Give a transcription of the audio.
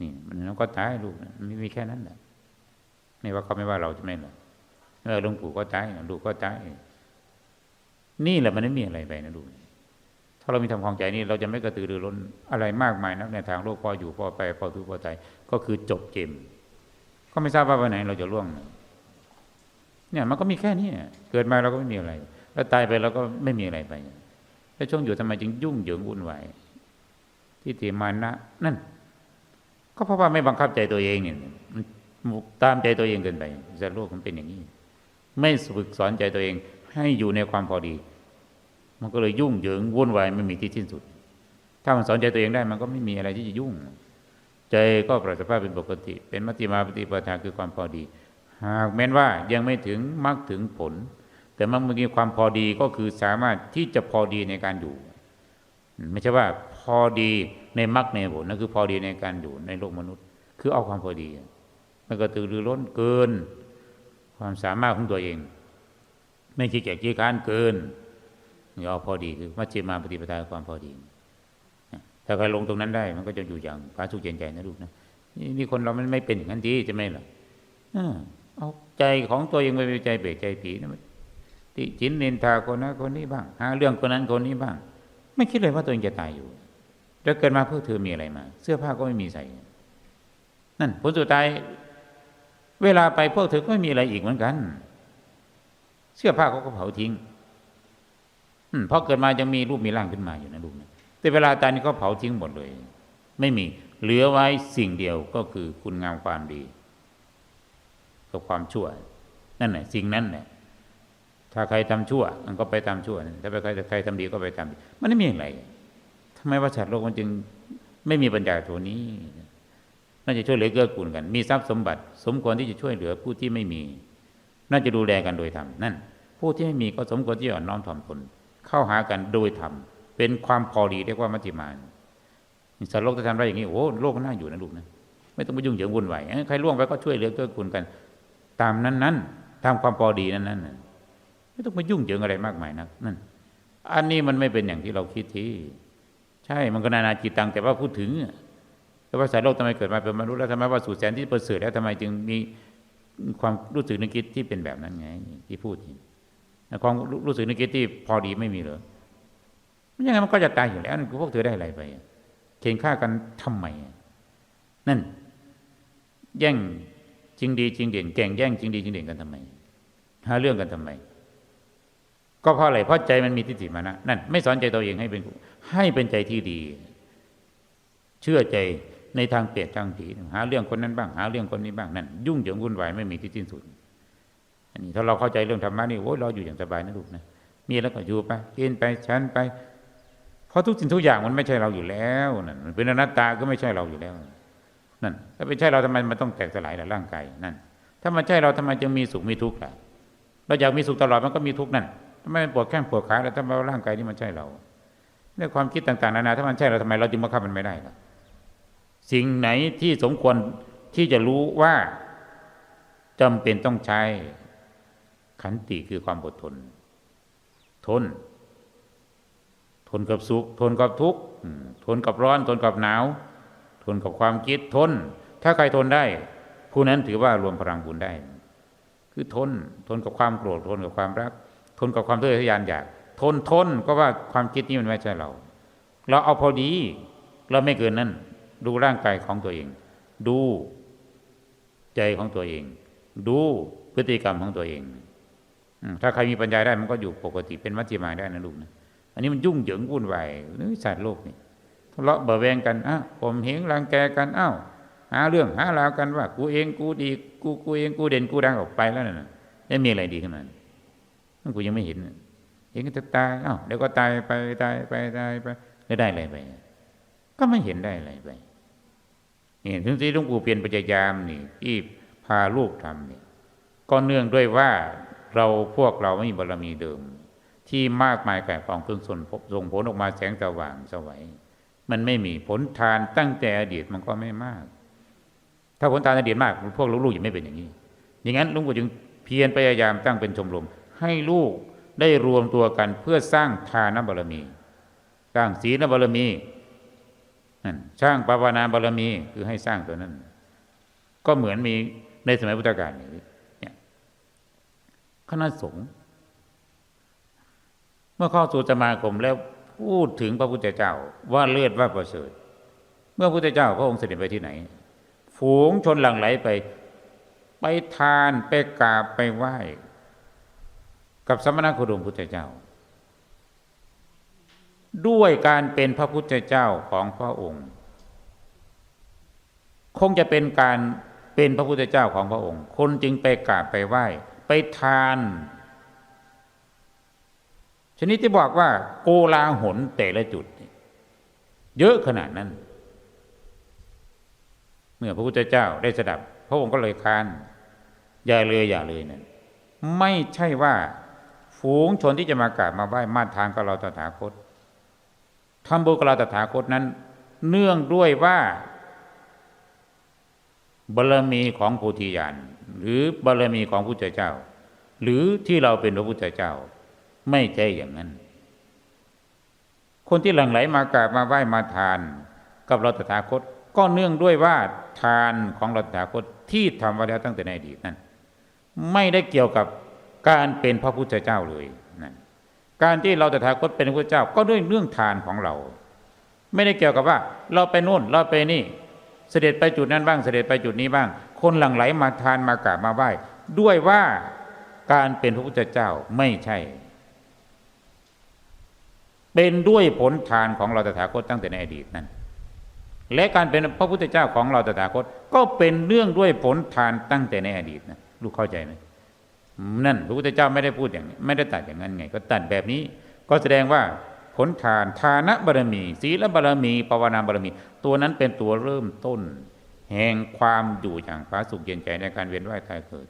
นี่มันก็ตายลูกมันไม่มีแค่นั้นแหละไม่ว่าเขาไม่ว่าเราจะไม่หรอกเออหลวงปู่ก็ตายลูกก็ตายนี่แหละมันไม่มีอะไรไปนะลูกถ้าเรามีทำความใจนี่เราจะไม่กระตือรือร้นอะไรมากมายนักในทางโลกพออยู่พอไปพอทุกพอใจก็คือจบเกมก็ไม่ทราบว่าวันไหนเราจะล่วง เนี่ยมันก็มีแค่นี้เกิดมาเราก็ไม่มีอะไร แล้วตายไปเราก็ไม่มีอะไรไปแล้วช่วงอยู่ทำไมจึงยุ่งเหยิงวุ่นวายที่ติมานะนั่น ก็เพราะว่าไม่บังคับใจตัวเองเนี่ยมันตามใจตัวเองเกินไปจะโลกมันเป็นอย่างนี้ ไม่ฝึกสอนใจตัวเองให้อยู่ในความพอดี มันก็เลยยุ่งเหยิงวุ่นวายไม่มีที่สิ้นสุด ถ้ามันสอนใจตัวเองได้มันก็ไม่มีอะไรที่จะยุ่ง ใจก็ปราศภาพเป็นปกติ เป็นมัติมาปฏิปทาคือความพอดี หากแม้นว่ายังไม่ถึงมรรคถึงผล แต่มันมีความพอดีก็คือสามารถที่จะพอดีในการอยู่ ไม่ใช่ว่าพ อดีในมรรคในผลนั่นคือพอดีในการอยู่ในโลกมนุษย์ คือเอาความพอดีมันก็ตือรือร้นเกิน ความสามารถของตัวเอง ไม่ขี้เกียจขี้ค้านเกินเอาพอดีคือมัชฌิมาปฏิปทาความพอดีถ้าใครลงตรงนั้นได้ มันก็จะอยู่อย่างพาสุขเย็นใจนะลูกนะนี่คนเรามันไม่เป็นอย่างนั้นดีจะไม่หรอเอาใจของตัวเองไปเป็นใจเบรใจผีนะติจินเนินทาคนนั้นคนนี้บ้างหาเรื่องคนนั้นคนนี้บ้าง ไม่คิดเลยว่าตัวเองจะตายอยู่ แล้วเกิดมาเพื่อเธอมีอะไรมา เสื้อผ้าก็ไม่มีใส่ นั่นผลสุดท้ายเวลาไปพวกเธอก็ไม่มีอะไรอีกเหมือนกัน เสื้อผ้าเขาก็เผาทิ้งเพราะเกิดมายังมีรูปมีร่างขึ้นมาอยู่นะลูกนะแต่เวลาตายนี่ก็เผาทิ้งหมดเลย ไม่มีเหลือไว้สิ่งเดียวก็คือคุณงามความดี กับความชั่ว นั่นแหละสิ่งนั้นแหละถ้าใครทำชั่ว มันก็ไปทำชั่ว ถ้าใครใครทำดีก็ไปทำดีมันไม่มีอะไร ทำไมว่าสัตว์โลกมันจึงไม่มีปัญญาตัวนี้ น่าจะช่วยเหลือเกื้อกูลกัน มีทรัพย์สมบัติ สมควรที่จะช่วยเหลือผู้ที่ไม่มี น่าจะดูแลกันโดยธรรมนั่น ผู้ที่ไม่มีก็สมควรที่จะอ่อนน้อมถ่อมตนเข้าหากันโดยธรรมเป็นความพอดีเรียกว่ามัจจิมาสัตว์โลกจะทำได้อย่างนี้โอ้โลกก็น่าอยู่นะลูกนะไม่ต้องไปยุ่งเหยิงวุ่นวายใครล่วงไปก็ช่วยเหลือเกื้อกูลกัน ตามนั้นนั้นตามความพอดีนั้นนั้นไม่ต้องไปยุ่งเหยิงอะไรมากมายนักนั่นอันนี้มันไม่เป็นอย่างที่เราคิดที่ ใช่มันก็นานาจิตตังแต่ว่าพูดถึงแต่ว่าสายโลกทำไมเกิดมาเป็นมนุษย์แล้วทำไมว่าสู่แสนที่ประเสริฐแล้วทำไมจึงมีความรู้สึกนึกคิดที่เป็นแบบนั้นไง ที่พูดความรู้สึกนึกคิดที่พอดีไม่มีเลยมันยังไงมันก็จะตายอยู่แล้วนั่นพวกเธอได้อะไรไปเข่งฆ่ากันทำไมนั่น แย่งจริงดีจริงเด่นแก่งแย่งจริงดีจริงเด่นกันทำไมหาเรื่องกันทำไม ก็เพราะอะไรเพราะใจมันมีทิฏฐิมานะนั่นไม่สอนใจตัวเองให้เป็นให้เป็นใจที่ดี เชื่อใจในทางเปรียดทางผีหาเรื่องคนนั้นบ้างหาเรื่องคนนี้บ้างนั่นยุ่งเหยิงวุ่นวายไม่มีที่สิ้นสุดอันนี้ถ้าเราเข้าใจเรื่องธรรมะนี่โอ้ยเราอยู่อย่างสบายนะลูกนะมีแล้วก็อยู่ไปกินไปฉันไปเพราะทุกสิ่งทุกอย่างมันไม่ใช่เราอยู่แล้วนั่นมันเป็นอนัตตาก็ไม่ใช่เราอยู่แล้วนั่นถ้าไม่ใช่เราทำไมมันต้องแตกสลายล่ะร่างกายนั่น ถ้ามันใช่เราทำไมจึงมีสุขมีทุกข์ล่ะเราอยากมีสุขตลอดมันก็มีทุกข์นั่นำไมปวดแข้งปวดขาแล้วทำไมร่างกายนี้มันใช่เราในความคิดต่างๆนานาถ้ามันใช่เราทำไมเราจึงมาขับมันไม่ได้ล่ะสิ่งไหนที่สมควรที่จะรู้ว่าจำเป็นต้องใช้ขันติคือความอดทน ทน ทนกับสุข ทนกับทุกข์ทนกับร้อน ทนกับหนาว ทนกับความคิดทน ถ้าใครทนได้ ผู้นั้นถือว่ารวมพลังบุญได้ คือทน ทนกับความโกรธทนกับความรัก ทนกับความทะเยอทะยานอยาก ทนทนก็ว่าความคิดนี้มันไม่ใช่เรา เราเอาพอดี เราไม่เกินนั้น ดูร่างกายของตัวเอง ดูใจของตัวเอง ดูพฤติกรรมของตัวเองถ้าใครมีปัญญาได้มันก็อยู่ปกติเป็นมัจจิมาได้นะลูกนะอันนี้มันยุ่งเหยิงวุ่นวายนี่สัตว์โลกนี่ทะเลาะเบาแวงกันอ้าวผมเหงรังแกกันอ้าวหาเรื่องหาราวกันว่า กูเองกูดี กูกูเองกูเด่นกูดังออกไปแล้วน่ะไม่มีอะไรดีขึ้นมา นั่นกูยังไม่เห็น เห็นก็จะตายอ้าวเดี๋ยวก็ตายไปตายไปตายไปได้วได้อะไรไป ก็ไม่เห็นได้อะไรไปนี่ถึงที่หลวงปู่เปลี่ยนปัจจยามนี่ที่พาลูกทำนี่ก็เนื่องด้วยว่าเราพวกเราไม่มีบารมีเดิม ที่มากมายแก่กองเครื่องส่วนส่งผลออกมาแสงสว่างสวัยมันไม่มีผลทานตั้งแต่อดีตมันก็ไม่มาก ถ้าผลทานอดีตมาก พวกลูกๆยังไม่เป็นอย่างนี้ อย่างนั้นลุงปู่จึงเพียรพยายามตั้งเป็นชมรม ให้ลูกได้รวมตัวกันเพื่อสร้างทานบารมี สร้างศีลบารมีนั่นสร้างภาวนาบารมีคือให้สร้างตัวนั้น ก็เหมือนมีในสมัยพุทธกาลอย่างนี้เนี่ยคณะสงฆ์เมื่อเข้าสู่สมาคมแล้วพูดถึงพระพุทธเจ้าว่าเลือดว่าประเสริฐเมื่อพระพุทธเจ้าพระองค์เสด็จไปที่ไหน ฝูงชนหลั่งไหลไป ไปทานไปกราบไปไหว้ กับสมณโคดมพุทธเจ้า ด้วยการเป็นพระพุทธเจ้าของพระองค์ คงจะเป็นการเป็นพระพุทธเจ้าของพระองค์ คนจึงไปกราบไปไหว้ ไปทาน ชนิดที่บอกว่าโกลาหลแต่ละจุด เยอะขนาดนั้น เมื่อพระพุทธเจ้าได้สดับ พระองค์ก็เลยคานอย่าเลยอย่าเลยนั่นไม่ใช่ว่า ฝูงชนที่จะมากราบมาไหว้มาทางกับเราตถาคตทำบุญกับเราตถาคตนั้น เนื่องด้วยว่าบารมีของโพธิญาณหรือบารมีของพุทธเจ้า หรือที่เราเป็นพระพุทธเจ้า ไม่ใช่อย่างนั้น คนที่หลั่งไหลมากราบมาไหว้มาทานกับเราตถาคต ก็เนื่องด้วยว่าทานของเราตถาคตที่ทำไว้แล้วตั้งแต่ในอดีตนั้น ไม่ได้เกี่ยวกับ การเป็นพระพุทธเจ้าเลยนั่นการที่เราตถาคตเป็นพระพุทธเจ้าก็ด้วยเรื่องทานของเรา ไม่ได้เกี่ยวกับว่า เราไปโน่นเราไปนี่ เสด็จไปจุดนั้นบ้างเสด็จไปจุดนี้บ้าง คนหลั่งไหลมาทานมากราบมาไหว้ด้วยว่าการเป็นพระพุทธเจ้าไม่ใช่ เป็นด้วยผลทานของเราตถาคตตั้งแต่ในอดีตนั้นและการเป็นพระพุทธเจ้าของเราตถาคต ก็เป็นเรื่องด้วยผลทานตั้งแต่ในอดีตนะลูกเข้าใจไหม นั่นพระพุทธเจ้าไม่ได้พูดอย่างนี้ไม่ได้ตัดอย่างนั้นไง ก็ตัดแบบนี้ก็แสดงว่าผลทานทานบารมี ศีลบารมีภาวนาบารมี ตัวนั้นเป็นตัวเริ่มต้น แห่งความอยู่อย่างฟ้าสุขเย็นใจในการเวียนว่ายตายเกิด